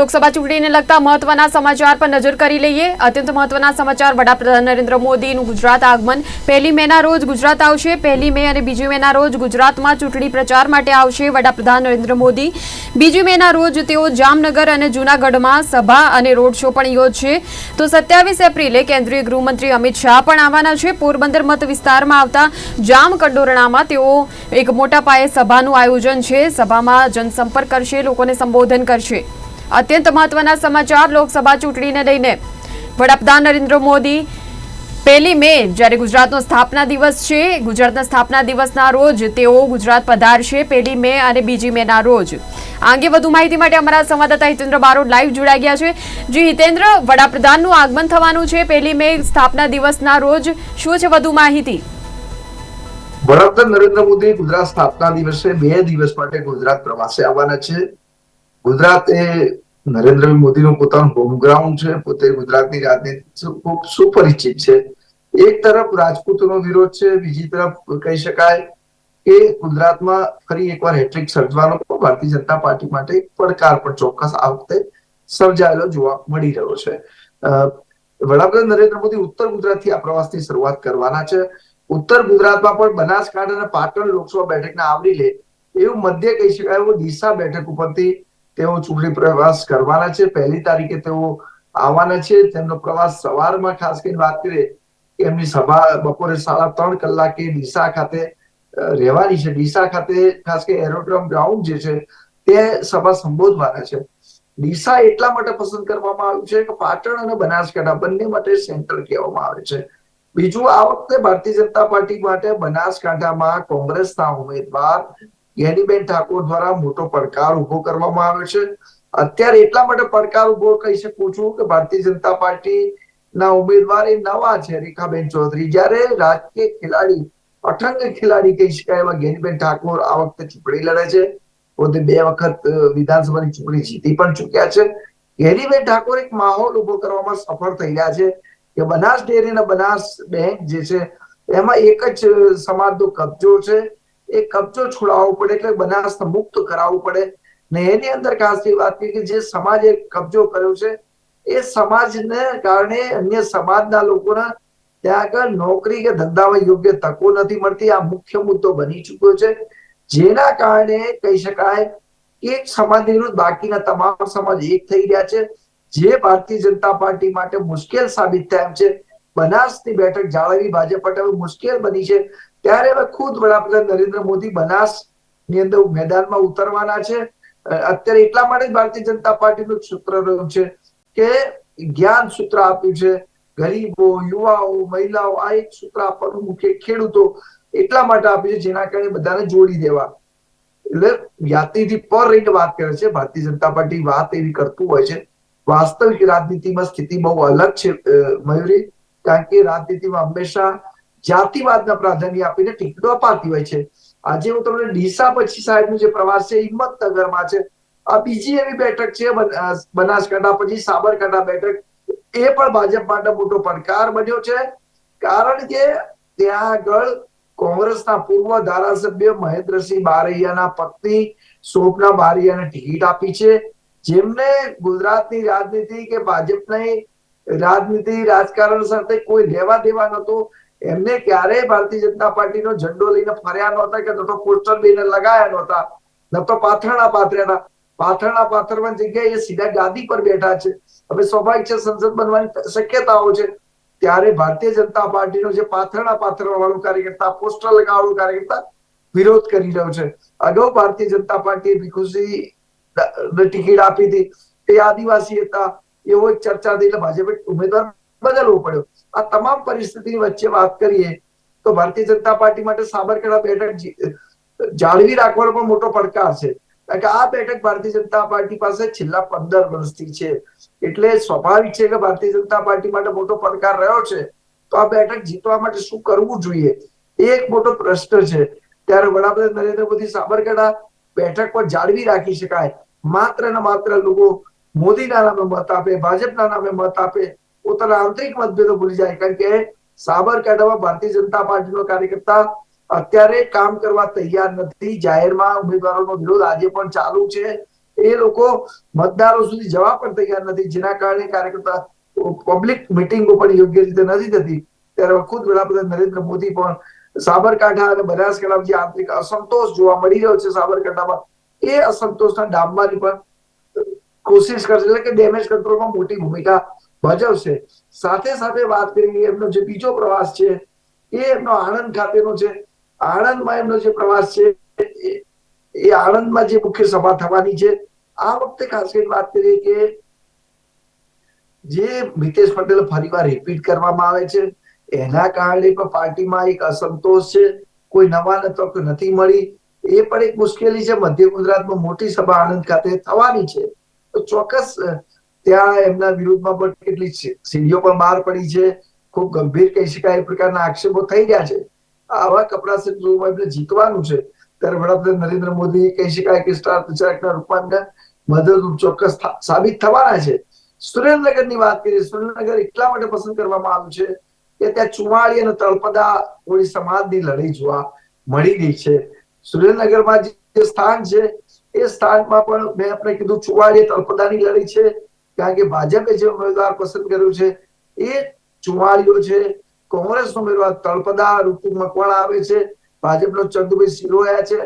લોકસભા ચૂંટણીને લગતા મહત્વના સમાચાર પર નજર કરી લઈએ. અત્યંત મહત્વના સમાચાર વડાપ્રધાન નરેન્દ્ર મોદીનું ગુજરાત આગમન. પહેલી મેના રોજ ગુજરાત આવશે. પહેલી મે અને બીજી મેના રોજ ગુજરાતમાં ચૂંટણી પ્રચાર માટે આવશે વડાપ્રધાન નરેન્દ્ર મોદી. બીજી મેના રોજ તેઓ જામનગર અને જૂનાગઢમાં સભા અને રોડ શો પણ યોજશે. તો સત્યાવીસ એપ્રિલે કેન્દ્રીય ગૃહમંત્રી અમિત શાહ પણ આવવાના છે. પોરબંદર મત વિસ્તારમાં આવતા જામ કંડોરણામાં તેઓ એક મોટા પાયે સભાનું આયોજન છે. સભામાં જનસંપર્ક કરશે, લોકોને સંબોધન કરશે. અત્યંત મહત્વના સમાચાર લોકસભા ચૂંટણીને લઈને. વડાપ્રધાન નરેન્દ્ર મોદી પહેલી મે જ્યારે ગુજરાતનો સ્થાપના દિવસ છે, ગુજરાતના સ્થાપના દિવસના રોજ તેઓ ગુજરાત પધારશે પહેલી મે અને બીજી મેના રોજ. આ અંગે વધુ માહિતી માટે અમારા સંવાદદાતા હિતેન્દ્ર બારોડ લાઈવ જોડાઈ ગયા છે. જી હિતેન્દ્ર, વડાપ્રધાનનું આગમન થવાનું છે પહેલી મે સ્થાપના દિવસના રોજ. શું છે વધુ માહિતી? વડાપ્રધાન નરેન્દ્ર મોદી ગુજરાત સ્થાપના દિવસે બે દિવસ માટે ગુજરાત પ્રવાસે આવવાના છે. ગુજરાત એ નરેન્દ્ર મોદીનું પોતાનું હોમ ગ્રાઉન્ડ છે, પોતે ગુજરાતની રાજનીતિ ખૂબ સુપરિચિત છે. એક તરફ રાજપૂતોનો વિરોધ છે, બીજી તરફ કહી શકાય કે ગુજરાતમાં ફરી એકવાર હેટ્રિક સર્જવાનો ભારતીય જનતા પાર્ટી માટે પડકાર પણ ચોક્કસ આ વખતે સર્જાયેલો જોવા મળી રહ્યો છે. વડાપ્રધાન નરેન્દ્ર મોદી ઉત્તર ગુજરાતથી આ પ્રવાસની શરૂઆત કરવાના છે. ઉત્તર ગુજરાતમાં પણ બનાસકાંઠા અને પાટણ લોકસભા બેઠકને આવરી લે એવું મધ્ય કહી શકાય, એવું ડીસા બેઠક ઉપરથી તેઓ ચૂંટણી પ્રવાસ કરવાના છે. પહેલી તારીખે તેઓ આવવાના છે. તેમનો પ્રવાસ સવારમાં ખાસ કરીને વાત કરીએ એમની સભા બપોરે સાડા ત્રણ કલાકે ડીસા ખાતે રહેવાની છે. ડીસા ખાતે ખાસ કે એરોડ્રોમ ગ્રાઉન્ડ જે છે તે સભા સંબોધવાના છે. ડીસા એટલા માટે પસંદ કરવામાં આવ્યું છે કે પાટણ અને બનાસકાંઠા બંને માટે સેન્ટર કહેવામાં આવે છે. બીજું આ વખતે ભારતીય જનતા પાર્ટી માટે બનાસકાંઠામાં કોંગ્રેસના ઉમેદવાર ગેનીબેન ઠાકોર દ્વારા મોટો પડકાર ઊભો કરવામાં આવ્યો છે. અત્યારે એટલા માટે પડકાર ઊભો કહી શકું છું કે ભારતીય જનતા પાર્ટી ના ઉમેદવાર એ નવા છે, રેખાબેન ચૌધરી. જ્યારે રાજકીય ખેલાડી, અઠંગ ખેલાડી કહી શકાય એવા ગેનીબેન ઠાકોર આ વખતે ચૂંટણી લડે છે. પોતે બે વખત વિધાનસભાની ચૂંટણી જીતી પણ ચૂક્યા છે. ગેનીબેન ઠાકોર એક માહોલ ઊભો કરવામાં સફળ થઈ રહ્યા છે કે બનાસ ડેરી અને બનાસ બેંક જે છે, એમાં એક જ સમાજનો કબજો છે. એ કબજો છોડાવવો પડે એટલે બનાસને મુક્ત કરાવવું પડે. ને એની અંદર ખાસ એ વાત કે જે સમાજે કબજો કર્યો છે, એ સમાજને કારણે અન્ય સમાજના લોકોના ત્યાં આગળ નોકરી કે ધંધામાં યોગ્ય તકો નથી મળતી. આ મુખ્ય મુદ્દો બની ચૂક્યો છે. જેના કારણે કહી શકાય એક સમાજ વિરુદ્ધ બાકીના તમામ સમાજ એક થઈ રહ્યા છે. જે ભારતીય જનતા પાર્ટી માટે મુશ્કેલ સાબિત થયા છે. બનાસની બેઠક જાળવી ભાજપ માટે હવે મુશ્કેલ બની છે. ત્યારે હવે ખુદ વડાપ્રધાન નરેન્દ્ર મોદી બનાસની અંદર મેદાનમાં ઉતરવાના છે. અત્યારે એટલા માટે જ ભારતીય જનતા પાર્ટીનું સૂત્ર રહ્યું છે કે જ્ઞાન સૂત્ર આપ્યું છે. ગરીબો, યુવાઓ, મહિલાઓ આ એક સૂત્ર આપવાનું મુખ્ય ખેડૂતો એટલા માટે આપ્યું છે જેના કારણે બધાને જોડી દેવા. એટલે યાત્રીથી પર રહીને વાત કરે છે. ભારતીય જનતા પાર્ટી વાત એવી કરતું હોય છે. વાસ્તવિક રાજનીતિમાં સ્થિતિ બહુ અલગ છે મયુરી. કારણ કે રાજનીતિમાં હંમેશા જાતિવાદના પ્રાધાન્ય આપીને ટિકિટો અપાતી હોય છે. આજે હું તમને ડીસા પછી સાહેબનો જે પ્રવાસ છે, હિંમતનગરમાં છે, આ બીજી એવી બેઠક છે બનાસકાંઠા પછી સાબરકાંઠા બેઠક, એ પણ ભાજપ માટે મોટો પડકાર બન્યો છે. કારણ કે ત્યાં આગળ કોંગ્રેસના પૂર્વ ધારાસભ્ય મહેન્દ્રસિંહ બારૈયાના પત્ની સ્વપ્ના બારૈયાને ટિકિટ આપી છે. જેમને ગુજરાતની રાજનીતિ કે ભાજપની રાજનીતિ, રાજકારણ સાથે કોઈ લેવા દેવા નતો એમને ક્યારેય ભારતીય જનતા પાર્ટીનો ઝંડો લઈને ફર્યા નહોતા કે ન તો પોસ્ટર લઈને લગાયા નહોતા, ન તો પાથરણા પાથર્યા. પાથરણા પાથરવાની જગ્યાએ સીધા ગાદી પર બેઠા છે. હવે સ્વાભાવિક છે સંસદ બનવાની શક્યતાઓ છે. ત્યારે ભારતીય જનતા પાર્ટીનો જે પાથરણા પાથરવા કાર્યકર્તા, પોસ્ટર લગાવવાનો કાર્યકર્તા વિરોધ કરી રહ્યો છે. અગાઉ ભારતીય જનતા પાર્ટીએ ભીખુસી ટિકિટ આપી હતી. તે આદિવાસી હતા. એવો એક ચર્ચા થઈ એટલે ભાજપે ઉમેદવાર બદલવો પડ્યો. આ તમામ પરિસ્થિતિની વચ્ચે વાત કરીએ તો ભારતીય જનતા પાર્ટી માટે સાબરકાંઠા બેઠક જાળવી રાખવાનો પણ મોટો પડકાર છે. કારણ કે આ બેઠક ભારતીય જનતા પાર્ટી પાસે છેલ્લા પંદર વર્ષથી છે. એટલે સ્વાભાવિક છે કે ભારતીય જનતા પાર્ટી માટે મોટો પડકાર રહ્યો છે. તો આ બેઠક જીતવા માટે શું કરવું જોઈએ? એ એક મોટો પ્રશ્ન છે. ત્યારે વડાપ્રધાન નરેન્દ્ર મોદી સાબરકાંઠા બેઠક પર જાળવી રાખી શકાય. માત્ર ને માત્ર લોકો મોદીના નામે મત આપે, ભાજપના નામે મત આપે, પોતાના આંતરિક મતભેદો ભૂલી જાય. કારણ કે સાબરકાંઠામાં ભારતીય જનતા પાર્ટીનો કાર્યકર્તા અત્યારે કામ કરવા તૈયાર નથી. જાહેરમાં ઉમેદવારોનો વિરોધ આજે પણ ચાલુ છે. એ લોકો મતદારો સુધી જવા પણ તૈયાર નથી. જેના કારણે કાર્યકર્તા પબ્લિક મિટિંગો પણ યોગ્ય રીતે નથી થતી ત્યારે ખુદ વડાપ્રધાન નરેન્દ્ર મોદી પણ સાબરકાંઠા અને બનાસકાંઠા જે આંતરિક અસંતોષ જોવા મળી રહ્યો છે સાબરકાંઠામાં, એ અસંતોષના ડામમાંથી પણ કોશિશ કરશે એટલે કે ડેમેજ કંટ્રોલમાં મોટી ભૂમિકા ભજવશે સાથે સાથે વાત કરીએ એમનો જે બીજો પ્રવાસ છે એ એમનો આણંદ ખાતેનો છે. આણંદમાં એમનો જે પ્રવાસ છે, એ- એ આણંદમાં જે મુખ્ય સભા થવાની છે. આ વખતે ખાસ કરીને વાત કરીએ કે જે મિતેશ પટેલ ફરીવાર રિપીટ કરવામાં આવે છે. એના કારણે પણ પાર્ટીમાં એક અસંતોષ છે. કોઈ નવા તક નથી મળી. એ પણ એક મુશ્કેલી છે. મધ્ય ગુજરાતમાં મોટી સભા આણંદ ખાતે થવાની છે. ચોક્કસ, ત્યાં એમના વિરુદ્ધમાં પણ કેટલી સીડીઓ પણ બહાર પડી છે. ખૂબ ગંભીર કહી શકાય એ પ્રકારના આક્ષેપો થઈ રહ્યા છે. આવા કપડા સંજોગોમાં એમને જીતવાનું છે. ત્યારે વડાપ્રધાન નરેન્દ્ર મોદી કહી શકાય કે સ્ટાર પ્રચારકના રૂપમાં મદદરૂપ ચોક્કસ સાબિત થવાના છે. સુરેન્દ્રનગરની વાત કરીએ, સુરેન્દ્રનગર એટલા માટે પસંદ કરવામાં આવ્યું છે કે ત્યાં ચુમાળી અને તળપદા કોળી સમાજની લડાઈ જોવા મળી ગઈ છે. સુરેન્દ્રનગરમાં જે સ્થાન છે એ સ્થાનમાં પણ મેં આપણે કીધું ચુવાડીએ તળપદાની લડી છે, કારણ કે ભાજપે જે ઉમેદવાર પસંદ કર્યો છે, એ ચુવાડીઓ છે. કોંગ્રેસનો ઉમેદવાર તળપદા ઋતુ મકવાણા આવે છે. ભાજપનો ચંદુભાઈ સિરોયા છે.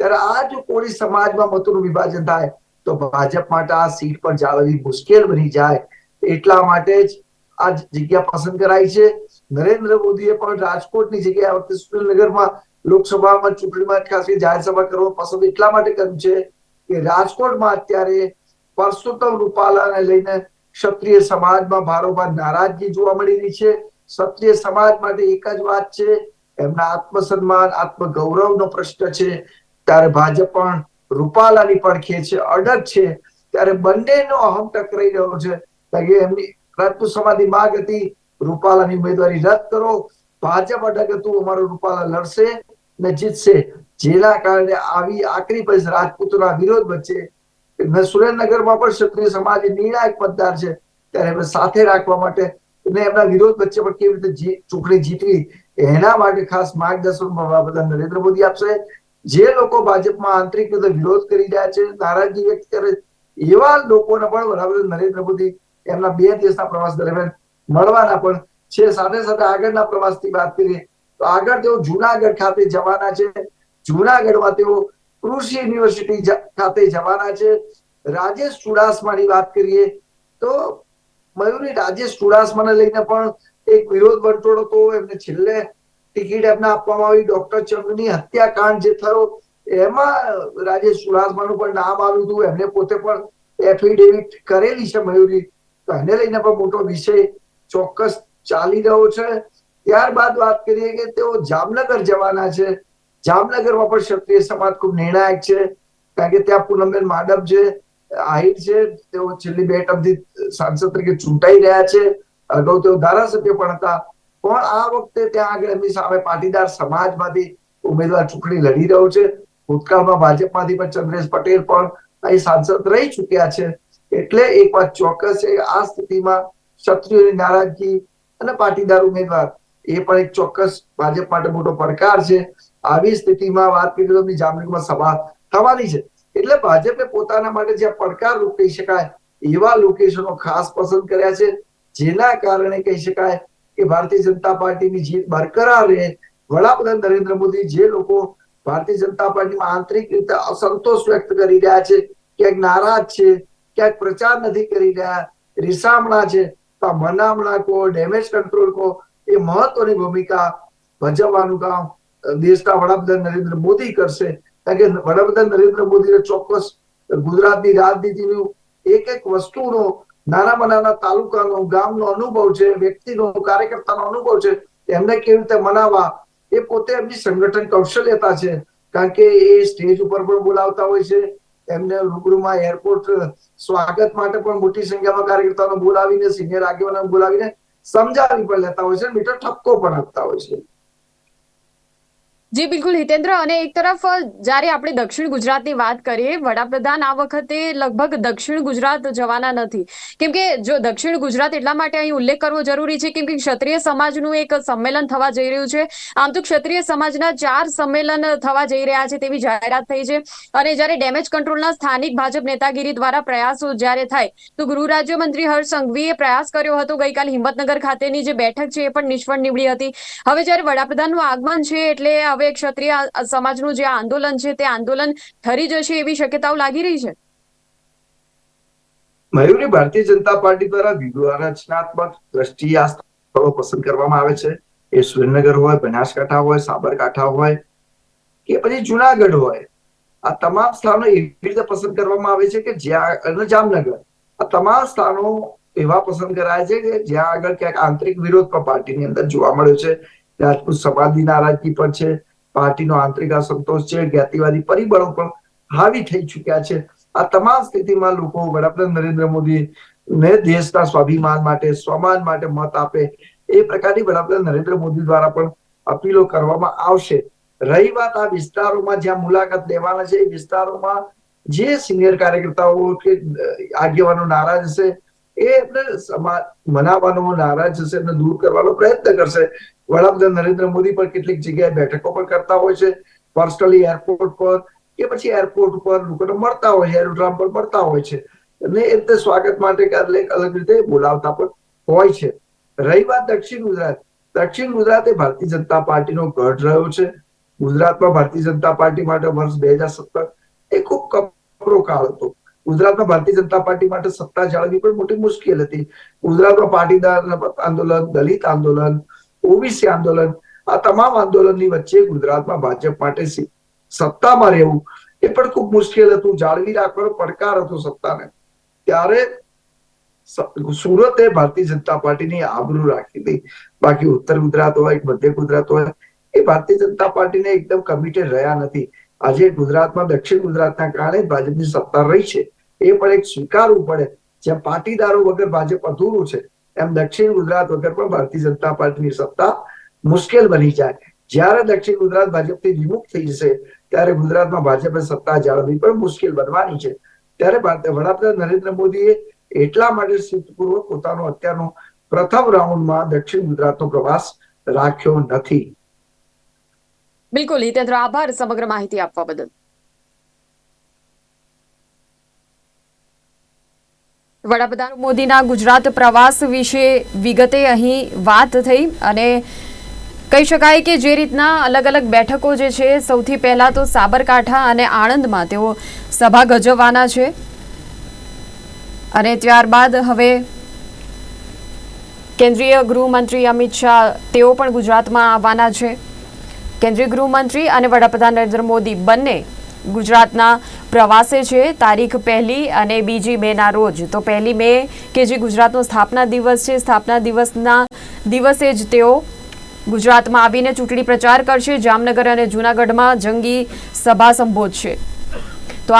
ત્યારે આ જો કોળી સમાજમાં મતોનું વિભાજન થાય, તો ભાજપ માટે આ સીટ પણ જાળવવી મુશ્કેલ બની જાય. એટલા માટે જ આ જગ્યા પસંદ કરાઈ છે. નરેન્દ્ર મોદીએ પણ રાજકોટની જગ્યાએ સુરેન્દ્રનગરમાં લોકસભામાં ચૂંટણીમાં ખાસ જાહેર સભા કરવાનું પસંદ એટલા માટે કર્યું છે કે રાજકોટમાં અત્યારે પરસોત્તમ રૂપાલાને લઈને ક્ષત્રિય સમાજમાં ભારોભાર નારાજગી જોવા મળી રહી છે. ક્ષત્રિય સમાજ માટે એક જ વાત છે, એમના આત્મસન્માન, આત્મગૌરવનો પ્રશ્ન છે. ત્યારે ભાજપ પણ રૂપાલાની પડખે છે, અડગ છે. ત્યારે બંનેનો અહમ ટકરાઈ રહ્યો છે. કે એમની રત્ન સમાજની માંગ હતી, રૂપાલાની ઉમેદવારી રદ કરો, ભાજપ અડગ હતું, અમારો રૂપાલા લડશે. ને જીતશે જેના કારણે આવી આકરી પરિસ્થિતિ રાજપૂતોના વિરોધ વચ્ચે સુરેન્દ્રનગરમાં પણ ક્ષત્રિય સમાજ નિર્ણાયક મતદાર છે. ત્યારે એમને સાથે રાખવા માટે અને એમના વિરોધ વચ્ચે પણ કેવી રીતે ચૂંટણી જીતવી એના માટે ખાસ માર્ગદર્શન વડાપ્રધાન નરેન્દ્ર મોદી આપશે. જે લોકો ભાજપમાં આંતરિક રીતે વિરોધ કરી રહ્યા છે, નારાજગી વ્યક્ત કરે, એવા લોકોને પણ વડાપ્રધાન નરેન્દ્ર મોદી એમના બે દિવસના પ્રવાસ દરમિયાન મળવાના પણ છે. સાથે સાથે આગળના પ્રવાસની વાત કરીએ તો આગળ તેઓ જુનાગઢ ખાતે જવાના છે. જુનાગઢમાં તેઓ કૃષિ યુનિવર્સિટી ખાતે જવાના છે. રાજેશ ચુડાસમાની વાત કરીએ તો મયુરી, રાજેશ ચુડાસમાને લઈને પણ એક વિરોધ વંટોળ હતો. એમને છેલ્લે ટિકિટ એમને આપવામાં આવી. ડોક્ટર ચંદની હત્યાકાંડ જે થયો, એમાં રાજેશ ચુડાસમાનું પણ નામ આવ્યું હતું. એમને પોતે પણ એફિડેવિટ કરેલી છે મયુરી. તો એને લઈને પણ મોટો વિષય ચોક્કસ ચાલી રહ્યો છે. ત્યારબાદ વાત કરીએ કે તેઓ જામનગર જવાના છે. જામનગરમાં પણ ક્ષત્રિય સમાજ ખૂબ નિર્ણાયક છે. કારણ કે ત્યાં પૂનમબેન માડમ છે, આહિર છે, તેઓ છેલ્લી બે ટર્મથી સાંસદ તરીકે ચૂંટાઈ રહ્યા છે. અગાઉ તેઓ ધારાસભ્ય પણ હતા. પણ આ વખતે ત્યાં આગળ એમની સામે પાટીદાર સમાજમાંથી ઉમેદવાર ચૂંટણી લડી રહ્યો છે. ભૂતકાળમાં ભાજપમાંથી પણ ચંદ્રેશ પટેલ પણ અહીં સાંસદ રહી ચૂક્યા છે. એટલે એક વાત ચોક્કસ છે, આ સ્થિતિમાં ક્ષત્રિયોની નારાજગી અને પાટીદાર ઉમેદવાર એ પણ એક ચોક્કસ ભાજપ માટે મોટો પડકાર છે. આવી સ્થિતિમાં વાત કરી તો જામનગરમાં સભા થવાની છે. એટલે ભાજપે પોતાના માટે જે પડકાર રૂપ કહી શકાય, એવા લોકેશનો ખાસ પસંદ કર્યા છે, જેના કારણે કહી શકાય કે ભારતીય જનતા પાર્ટીની જીત બરકરાર રહે. વડાપ્રધાન નરેન્દ્ર મોદી જે લોકો ભારતીય જનતા પાર્ટીમાં આંતરિક રીતે અસંતોષ વ્યક્ત કરી રહ્યા છે, ક્યાંક નારાજ છે, ક્યાંક પ્રચાર નથી કરી રહ્યા, રિસામણા છે મનામણા કો ડેમેજ કંટ્રોલ કો એ મહત્વની ભૂમિકા ભજવવાનું કામ દેશના વડાપ્રધાન નરેન્દ્ર મોદી કરશે. કારણ કે વડાપ્રધાન નરેન્દ્ર મોદીને ચોક્કસ ગુજરાતની રાજનીતિનું એક એક વસ્તુનો નાનામાં નાના તાલુકાનો, ગામનો અનુભવ છે, વ્યક્તિનો, કાર્યકર્તાનો અનુભવ છે, એમને કેવી રીતે મનાવવા, એ પોતે એમની સંગઠન કૌશલ્યતા છે. કારણ કે એ સ્ટેજ ઉપર પણ બોલાવતા હોય છે. એમને રૂબરૂમાં એરપોર્ટ સ્વાગત માટે પણ મોટી સંખ્યામાં કાર્યકર્તાઓને બોલાવીને, સિનિયર આગેવાનો બોલાવીને સમજાવી પણ લેતા હોય છે મીટર ઠપકો પણ આપતા હોય છે. જી, બિલકુલ, હિતેન્દ્ર. અને એક તરફ જ્યારે આપણે દક્ષિણ ગુજરાતની વાત કરીએ, વડાપ્રધાન આ વખતે લગભગ દક્ષિણ ગુજરાત જવાના નથી. કેમ કે, જો દક્ષિણ ગુજરાત એટલા માટે અહીં ઉલ્લેખ કરવો જરૂરી છે, કેમ કે ક્ષત્રિય સમાજનું એક સંમેલન થવા જઈ રહ્યું છે. આમ તો ક્ષત્રિય સમાજના ચાર સંમેલન થવા જઈ રહ્યા છે તેવી જાહેરાત થઈ છે. અને જ્યારે ડેમેજ કંટ્રોલના સ્થાનિક ભાજપ નેતાગીરી દ્વારા પ્રયાસો જ્યારે થાય, તો ગૃહ રાજ્યમંત્રી હર્ષ સંઘવીએ પ્રયાસ કર્યો હતો. ગઈકાલે હિંમતનગર ખાતેની જે બેઠક છે, એ પણ નિષ્ફળ નીવડી હતી. હવે જ્યારે વડાપ્રધાનનું આગમન છે, એટલે હવે ક્ષત્રિય સમાજનું જે આંદોલન છે, તે આંદોલન ઠરી જશે એવી શક્યતાઓ લાગી રહી છે? મયુરી ભારતીય જનતા પાર્ટી દ્વારા વ્યૂહરચનાત્મક દ્રષ્ટિએ આ સ્થળો પસંદ કરવામાં આવે છે. એ સુરેન્દ્રનગર હોય, બનાસકાંઠા હોય, સાબરકાંઠા હોય કે પછી જુનાગઢ હોય. આ તમામ સ્થાનો એવી રીતે પસંદ કરવામાં આવે છે કે જ્યાં જામનગર. આ તમામ સ્થાનો એવા પસંદ કરાય છે કે જ્યાં આગળ ક્યાંક આંતરિક વિરોધ પણ પાર્ટીની અંદર જોવા મળ્યો છે. રાજપૂત સમાજની નારાજગી પણ છે. પાર્ટીનો આંતરિક અસંતોષ છે, જ્ઞાતિવાદી પરિબળો પણ હાવી થઈ ચુક્યા છે. આ તમામ સ્થિતિમાં લોકો વડાપ્રધાન નરેન્દ્ર મોદી ને દેશના સ્વાભિમાન માટે, સ્વમાન માટે મત આપે. એ પ્રકારની વડાપ્રધાન નરેન્દ્ર મોદી દ્વારા પણ અપીલો કરવામાં આવશે. રહી વાત આ વિસ્તારોમાં જ્યાં મુલાકાત લેવાના છે, એ વિસ્તારોમાં જે સિનિયર કાર્યકર્તાઓ કે આગેવાનો નારાજ હશે, એ એમને મનાવવાનો નારાજ હશે એમને દૂર કરવાનો પ્રયત્ન કરશે. વડાપ્રધાન નરેન્દ્ર મોદી પણ કેટલીક જગ્યાએ બેઠકો પણ કરતા હોય છે. પર્સનલી એરપોર્ટ પર કે પછી એરપોર્ટ પર લોકોને મળતા હોય એરોડ્રામ પર મળતા હોય છે. અને એ રીતે સ્વાગત માટે અલગ અલગ રીતે બોલાવતા પણ હોય છે. રહી વાત દક્ષિણ ગુજરાત. દક્ષિણ ગુજરાત એ ભારતીય જનતા પાર્ટીનો ગઢ રહ્યો છે. ગુજરાતમાં ભારતીય જનતા પાર્ટી માટે વર્ષ બે હજાર સત્તર એ ખૂબ કપરો કાળ હતો. ગુજરાતમાં ભારતીય જનતા પાર્ટી માટે સત્તા જાળવવી પણ મોટી મુશ્કેલ હતી. ગુજરાતમાં પાટીદાર આંદોલન, દલિત આંદોલન ઓબીસી આંદોલન, આ તમામ આંદોલનની વચ્ચે ગુજરાતમાં ભાજપ માટે સત્તામાં રહેવું, એ પણ ખૂબ મુશ્કેલ હતું. જાળવી રાખવાનો પડકાર હતો સત્તાને. ત્યારે સુરતે ભારતીય જનતા પાર્ટીની આબરૂ રાખી હતી. બાકી ઉત્તર ગુજરાત હોય, મધ્ય ગુજરાત હોય, એ ભારતીય જનતા પાર્ટીને એકદમ કમિટેડ રહ્યા નથી. આજે ગુજરાતમાં, દક્ષિણ ગુજરાતના કારણે ભાજપની સત્તા રહી છે. એ પણ એક સ્વીકારવું પડે. જ્યાં પાટીદારો વગર ભાજપ અધૂરું છે. એમ દક્ષિણ ગુજરાત વગર પણ ભારતીય જનતા પાર્ટીની સત્તા મુશ્કેલ બની જાય. જ્યારે દક્ષિણ ગુજરાત ભાજપથી વિમુખ થઈ જશે, ત્યારે ગુજરાતમાં ભાજપે સત્તા જાળવવી પણ મુશ્કેલ બનવાની છે. ત્યારે વડાપ્રધાન નરેન્દ્ર મોદીએ એટલા માટે સિદ્ધપૂર્વક પોતાનો અત્યારનો પ્રથમ રાઉન્ડમાં દક્ષિણ ગુજરાતનો પ્રવાસ રાખ્યો નથી. બિલકુલ, હિતેન્દ્ર, આભાર સમગ્ર માહિતી આપવા બદલ. વડાપ્રધાન મોદીના ગુજરાત પ્રવાસ વિશે વિગતે અહીં વાત થઈ અને કહી શકાય કે જે રીતના અલગ અલગ બેઠકો જે છે, સૌથી પહેલા તો સાબરકાંઠા અને આણંદમાં તેઓ સભા ગજવવાના છે. અને ત્યારબાદ હવે કેન્દ્રીય ગૃહમંત્રી અમિત શાહ તેઓ પણ ગુજરાતમાં આવવાના છે. કેન્દ્રીય ગૃહમંત્રી અને વડાપ્રધાન નરેન્દ્ર મોદી બંને ગુજરાતના પ્રવાસે છે. તારીખ પહેલી અને બીજી મેના રોજ. તો પહેલી મે કે જે ગુજરાતનો સ્થાપના દિવસ છે, સ્થાપના દિવસના દિવસે જ તેઓ ગુજરાતમાં આવીને ચૂંટણી પ્રચાર કરશે. જામનગર અને જૂનાગઢમાં જંગી સભા સંબોધશે.